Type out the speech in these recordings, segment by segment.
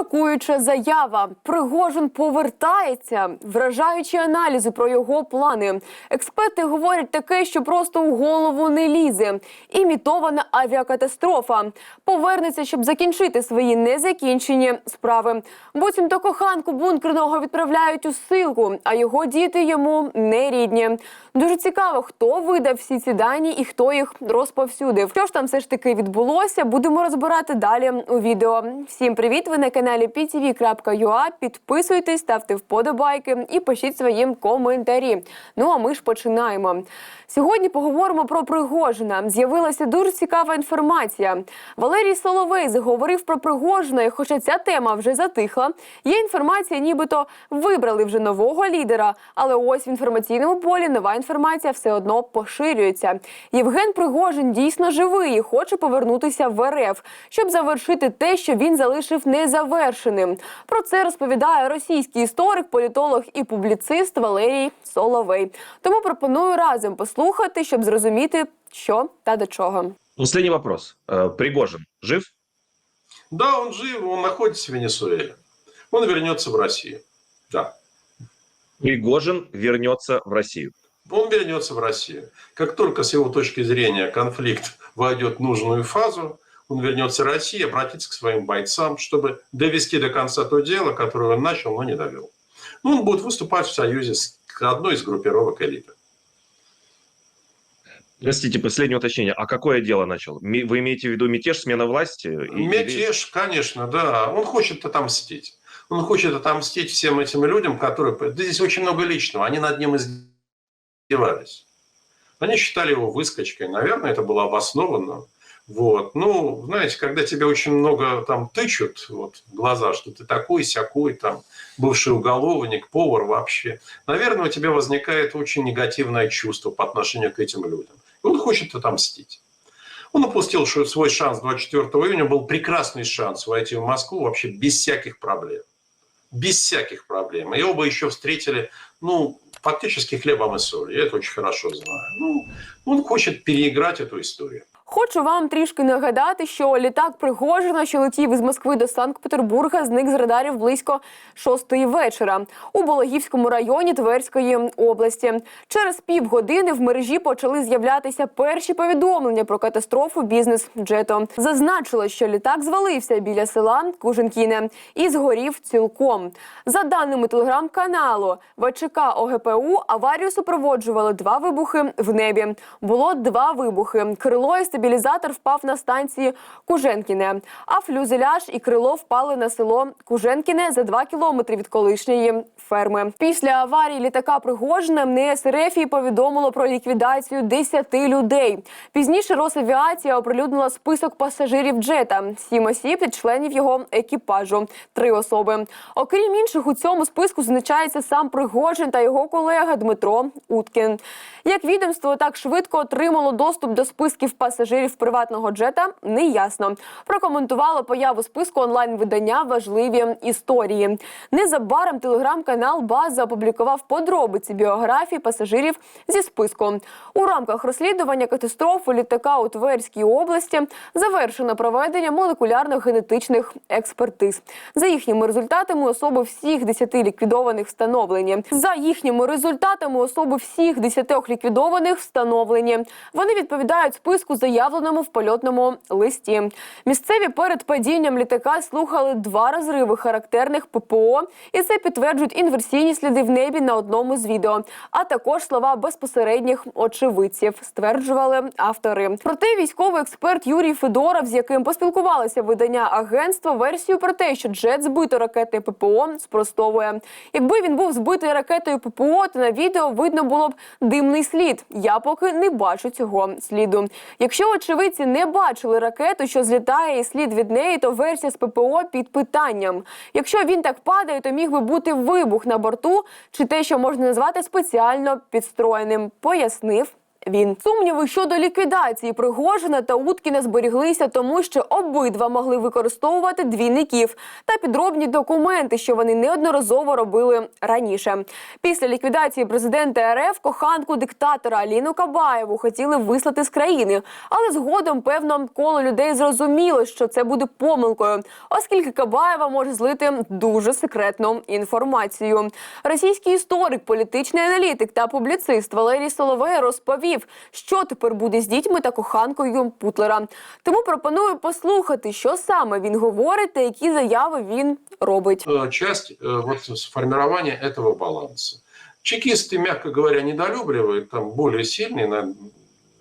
Шокуюча заява. Пригожин повертається. Вражаючі аналізи про його плани. Експерти говорять таке, що просто у голову не лізе. Імітована авіакатастрофа. Повернеться, щоб закінчити свої незакінчені справи. Буцімто коханку бункерного відправляють у силку, а його діти йому не рідні. Дуже цікаво, хто видав всі ці дані і хто їх розповсюдив. Що ж там все ж таки відбулося, будемо розбирати далі у відео. Всім привіт! Ви на каналі ptv.ua. Підписуйтесь, ставте вподобайки і пишіть свої коментарі. Ну а ми ж починаємо. Сьогодні поговоримо про Пригожина. З'явилася дуже цікава інформація. Валерій Соловей заговорив про Пригожина, і хоча ця тема вже затихла. Є інформація, нібито вибрали вже нового лідера. Але ось в інформаційному полі нова інформація все одно поширюється. Євген Пригожин дійсно живий і хоче повернутися в РФ, щоб завершити те, що він залишив незавершеним. Про це розповідає російський історик, політолог і публіцист Валерій Соловей. Тому пропоную разом послухати, щоб зрозуміти, що та до чого. Последний вопрос. Э, Пригожин жив? Да, он жив, он находится в Венесуэле. Он вернется в Россию. Да, Пригожин вернется в Россию. Он вернется в Россию. Как только с его точки зрения конфликт войдет в нужную фазу, он вернется в Россию и обратится к своим бойцам, чтобы довести до конца то дело, которое он начал, но не довел. Ну, он будет выступать в союзе с одной из группировок элиты. Простите, последнее уточнение. А какое дело начал? Вы имеете в виду мятеж, смена власти? Мятеж, конечно, да. Он хочет отомстить. Он хочет отомстить всем этим людям, которые... Да здесь очень много личного. Они над ним издевались. Они считали его выскочкой. Наверное, это было обоснованно. Вот. Ну, знаете, когда тебе очень много там тычут вот, в глаза, что ты такой, сякой, там, бывший уголовник, повар вообще, наверное, у тебя возникает очень негативное чувство по отношению к этим людям. И он хочет отомстить. Он упустил свой шанс 24 июня, был прекрасный шанс войти в Москву вообще без всяких проблем. Без всяких проблем. Его бы еще встретили, ну, фактически хлебом и солью. Я это очень хорошо знаю. Ну, он хочет переиграть эту историю. Хочу вам трішки нагадати, що літак Пригожина, що летів із Москви до Санкт-Петербурга, зник з радарів близько шостої вечора у Бологівському районі Тверської області. Через півгодини в мережі почали з'являтися перші повідомлення про катастрофу бізнес-джету. Зазначило, що літак звалився біля села Куженкіне і згорів цілком. За даними телеграм-каналу ВЧК ОГПУ, аварію супроводжували два вибухи в небі. Було два вибухи. Крило і стабілізатор впав на станції Куженкіне, а флюзеляж і крило впали на село Куженкіне за два кілометри від колишньої ферми. Після аварії літака Пригожина МНС РФ повідомило про ліквідацію 10 людей. Пізніше Росавіація оприлюднила список пасажирів джета, сім осіб і членів його екіпажу, три особи. Окрім інших, у цьому списку зазначається сам Пригожин та його колега Дмитро Уткін. Як відомство так швидко отримало доступ до списків пасажирів приватного джета, не ясно. Прокоментувало появу списку онлайн-видання важливі історії. Незабаром телеграм-канал База опублікував подробиці біографії пасажирів зі списку. У рамках розслідування катастрофи літака у Тверській області завершено проведення молекулярних генетичних експертиз. За їхніми результатами особи всіх 10 ліквідованих встановлені. За їхніми результатами особи всіх 10 ліквідованих встановлені. Вони відповідають списку, заявленому в польотному листі. Місцеві перед падінням літака слухали два розриви характерних ППО, і це підтверджують інверсійні сліди в небі на одному з відео, а також слова безпосередніх очевидців, стверджували автори. Проте військовий експерт Юрій Федоров, з яким поспілкувалося видання агентства, версію про те, що джет збито ракетою ППО, спростовує. Якби він був збитий ракетою ППО, то на відео видно було б димний слід. Я поки не бачу цього сліду. Якщо очевидці не бачили ракету, що злітає і слід від неї, то версія з ППО під питанням. Якщо він так падає, то міг би бути вибух на борту чи те, що можна назвати спеціально підстроєним, пояснив він. Сумніви щодо ліквідації Пригожина та Уткіна зберіглися, тому що обидва могли використовувати двійників та підробні документи, що вони неодноразово робили раніше. Після ліквідації президента РФ коханку диктатора Аліну Кабаєву хотіли вислати з країни, але згодом певно коло людей зрозуміло, що це буде помилкою, оскільки Кабаєва може злити дуже секретну інформацію. Російський історик, політичний аналітик та публіцист Валерій Соловей розповів, що тепер буде з дітьми та коханкою Путлера. Тому пропоную послухати, що саме він говорить та які заяви він робить. Э, часть э, вот сформирования этого баланса. Чекисты, мягко говоря, недолюбливают, там более сильные на-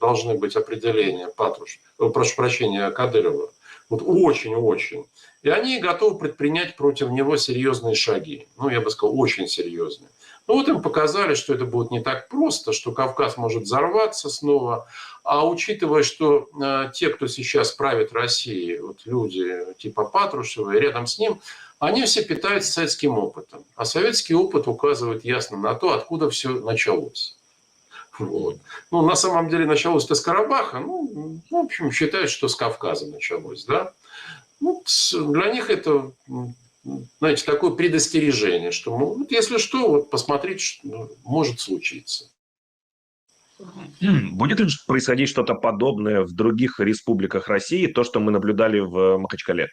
должны быть определения Патруш, э, прошу прощения, Кадырова. Вот очень-очень. И они готовы предпринять против него серьезные шаги. Ну, я бы сказал, очень серьезные. Ну, вот им показали, что это будет не так просто, что Кавказ может взорваться снова. А учитывая, что э, те, кто сейчас правит Россией, вот люди типа Патрушева и рядом с ним, они все питаются советским опытом. А советский опыт указывает ясно на то, откуда все началось. Вот. Ну, на самом деле началось-то с Карабаха. Ну, в общем, считают, что с Кавказа началось, да. Ну, для них это, знаете, такое предостережение, что, ну, вот если что, вот посмотрите, что ну, может случиться. Будет ли происходить что-то подобное в других республиках России, то, что мы наблюдали в Махачкале,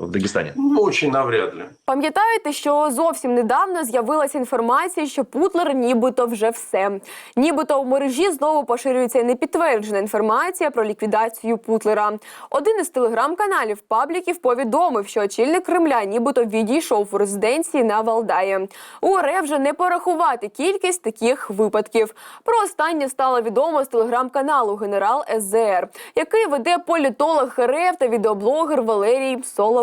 в Дагестане? Ну, очень навряд ли. Пам'ятаєте, що зовсім недавно з'явилася інформація, що Путлер нібито вже все. Нібито у мережі знову поширюється непідтверджена інформація про ліквідацію Путлера. Один із телеграм-каналів пабліків повідомив, що очільник Кремля нібито відійшов у резиденції на Валдаї. У РФ вже не порахувати кількість таких випадків. Про останнє стало відомо з телеграм-каналу Генерал СЗР, який веде політолог РФ та відеоблогер Валерій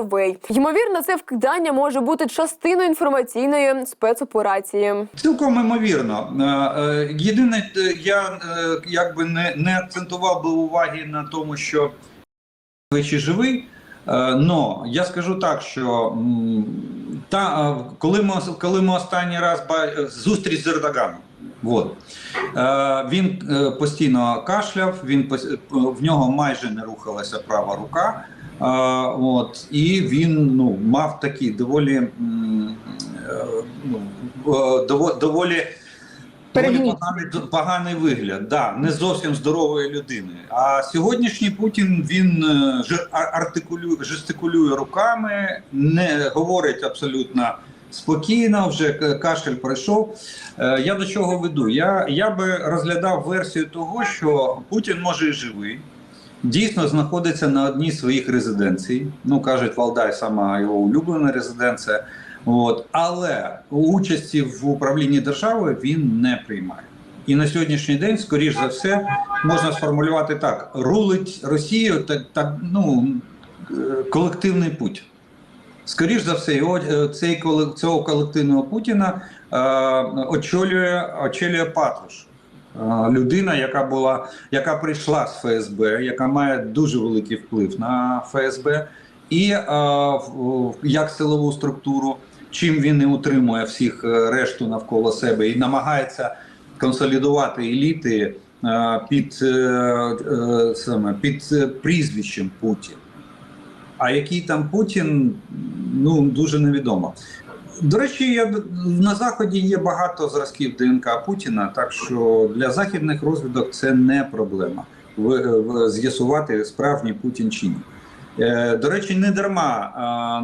Соловей. Ймовірно, це вкидання може бути частиною інформаційної спецоперації. Цілком імовірно. Е, е, Єдине, е, я якби не, не акцентував би уваги на тому, що чи живий. Но я скажу так, що та, коли, ми, коли ми останній раз зустріч з Ердоганом, от, він постійно кашляв, він в нього майже не рухалася права рука. От, і він ну, мав такий доволі, е, ну, е, доволі Доволі поганий, поганий вигляд, да, не зовсім здорової людини. А сьогоднішній Путін він е, артикулює, жестикулює руками, не говорить абсолютно спокійно, вже кашель пройшов. Я до чого веду? Я, я би розглядав версію того, що Путін може і живий. Дійсно знаходиться на одній з своїх резиденцій. Ну кажуть, Валдай сама його улюблена резиденція. От але участі в управлінні державою він не приймає. І на сьогоднішній день, скоріш за все, можна сформулювати так: рулить Росію так, так ну колективний путь. Скоріш за все, його е, цей цього колективного Путіна е, очолює, очолює Патруш. Людина, яка була, яка прийшла з ФСБ, яка має дуже великий вплив на ФСБ, і е, як силову структуру, чим він і утримує всіх е, решту навколо себе, і намагається консолідувати еліти е, під, саме, під прізвищем Путін. А який там Путін, ну дуже невідомо. До речі, я, на Заході є багато зразків ДНК Путіна, так що для західних розвідок це не проблема з'ясувати справжній Путін чи ні. Е, До речі, не дарма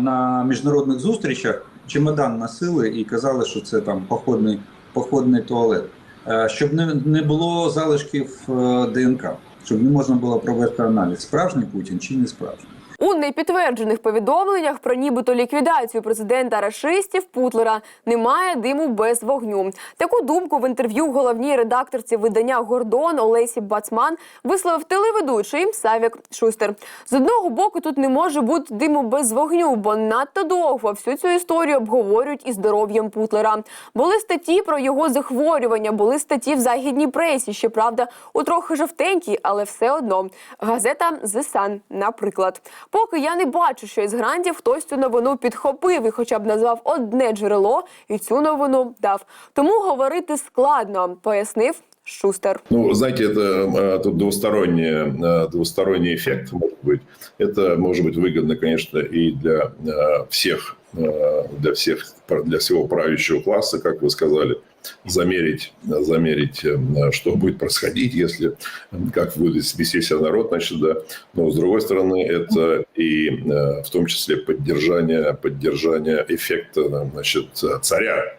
на міжнародних зустрічах чемодан носили і казали, що це там походний, походний туалет, Е, щоб не, не було залишків е, ДНК, щоб не можна було провести аналіз, справжній Путін чи не справжній. У непідтверджених повідомленнях про нібито ліквідацію президента рашистів Путлера немає диму без вогню. Таку думку в інтерв'ю головній редакторці видання Гордон Олесі Бацман висловив телеведучий Савік Шустер. З одного боку, тут не може бути диму без вогню, бо надто довго всю цю історію обговорюють із здоров'ям Путлера. Були статті про його захворювання, були статті в західній пресі. Щоправда, у трохи жовтенькій, але все одно. Газета The Sun, наприклад. Поки я не бачу, що із грантів хтось цю новину підхопив і хоча б назвав одне джерело і цю новину дав. Тому говорити складно, пояснив Шустер. Ну, знаете, это э, тут двусторонний, э, двусторонний эффект может быть. Это может быть выгодно, конечно, и для э, всех, э, для всех, для всего правящего класса, как вы сказали, замерить, замерить, э, что будет происходить, если, как будет вести себя народ, значит, да. Но, с другой стороны, это и э, в том числе поддержание, поддержание эффекта, э, значит, царя,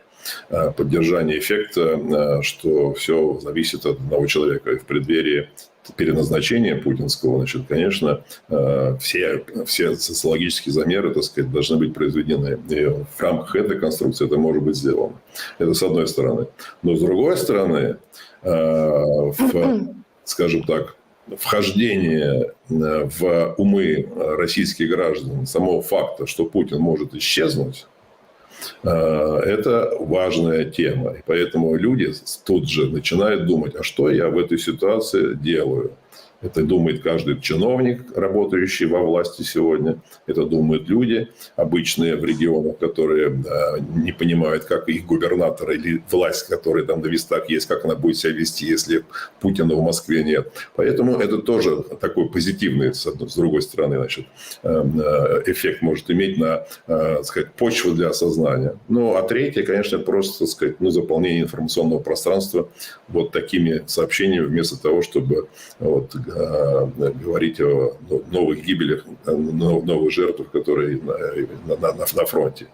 поддержание эффекта, что все зависит от одного человека. И в преддверии переназначения путинского, значит, конечно, э, все, все социологические замеры, так сказать, должны быть произведены. И в рамках этой конструкции это может быть сделано. Это с одной стороны. Но с другой стороны, э, в, скажем так, вхождение э, в умы российских граждан самого факта, что Путин может исчезнуть, это важная тема. И поэтому люди тут же начинают думать, а что я в этой ситуации делаю? Это думает каждый чиновник, работающий во власти сегодня. Это думают люди, обычные в регионах, которые э, не понимают, как их губернатор или власть, которая там на местах есть, как она будет себя вести, если Путина в Москве нет. Поэтому это тоже такой позитивный, с, одной, с другой стороны, значит, э, э, эффект может иметь на, так сказать, почву для осознания. Ну, а третье, конечно, просто, так сказать, ну, заполнение информационного пространства вот такими сообщениями, вместо того, чтобы вот, говорить о новых гибелях, о новых жертвах, которые на, на, на, на фронте.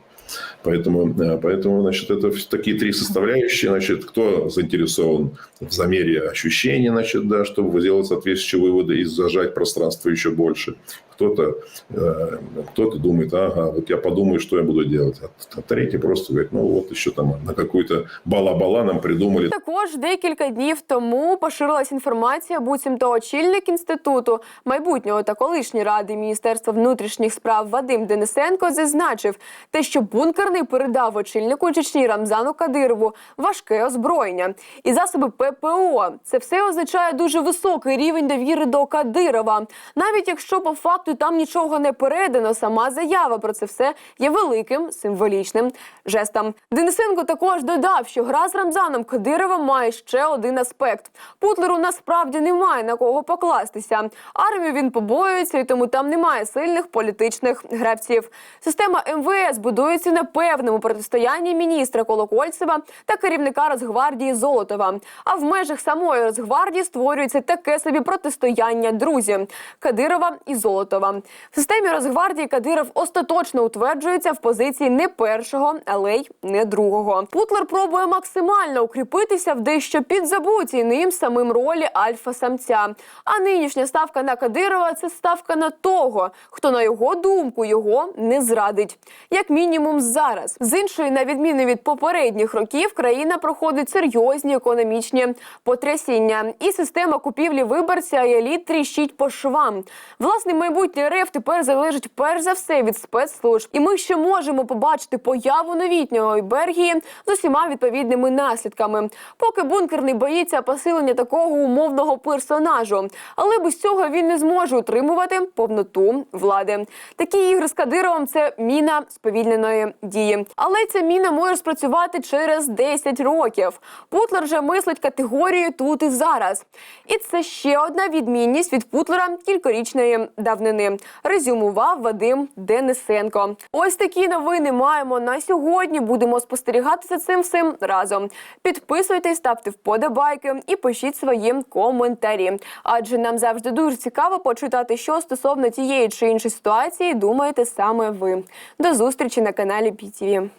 Поэтому, э, поэтому, значит, это такие три составляющие. Значит, кто заинтересован в замере ощущений, значит, да, чтобы сделать соответствующие выводы и зажать пространство еще больше. Кто-то э, кто думает, ага, вот я подумаю, что я буду делать. А, третий просто говорит, ну вот еще там на какую-то бала-бала нам придумали. Також декілька днів тому поширилась інформація, буцімто очільник інституту майбутнього та колишньої ради Міністерства внутрішніх справ Вадим Денисенко зазначив те, що бункерний передав очільнику Чечні Рамзану Кадирову важке озброєння і засоби ППО. Це все означає дуже високий рівень довіри до Кадирова. Навіть якщо по факту там нічого не передано, сама заява про це все є великим символічним жестом. Денисенко також додав, що гра з Рамзаном Кадировим має ще один аспект. Путлеру насправді немає на кого покластися. Армію він побоюється, і тому там немає сильних політичних гравців. Система МВС будується на певному протистоянні міністра Колокольцева та керівника Росгвардії Золотова. А в межах самої Росгвардії створюється таке собі протистояння друзі Кадирова і Золотова. В системі Росгвардії Кадиров остаточно утверджується в позиції не першого, але й не другого. Путлер пробує максимально укріпитися в дещо підзабутій ним самим ролі альфа-самця. А нинішня ставка на Кадирова це ставка на того, хто на його думку його не зрадить, як мінімум зараз. З іншої, на відміну від попередніх років, країна проходить серйозні економічні потрясіння, і система купівлі виборця еліт тріщить по швам. Власне, майбутнє РФ тепер залежить перш за все від спецслужб, і ми ще можемо побачити появу новітнього Ібергії з усіма відповідними наслідками. Поки бункерний боїться посилення такого умовного персонажу, але без цього він не зможе утримувати повноту влади. Такі ігри з Кадировим це міна сповільненої дії. Але ця міна може спрацювати через 10 років. Путлер вже мислить категорією тут і зараз. І це ще одна відмінність від Путлера кількорічної давнини. Резюмував Вадим Денисенко. Ось такі новини маємо на сьогодні. Будемо спостерігати за цим всім разом. Підписуйтесь, ставте вподобайки і пишіть свої коментарі. Адже нам завжди дуже цікаво почитати, що стосовно тієї чи іншої ситуації думаєте саме ви. До зустрічі на каналі PTV.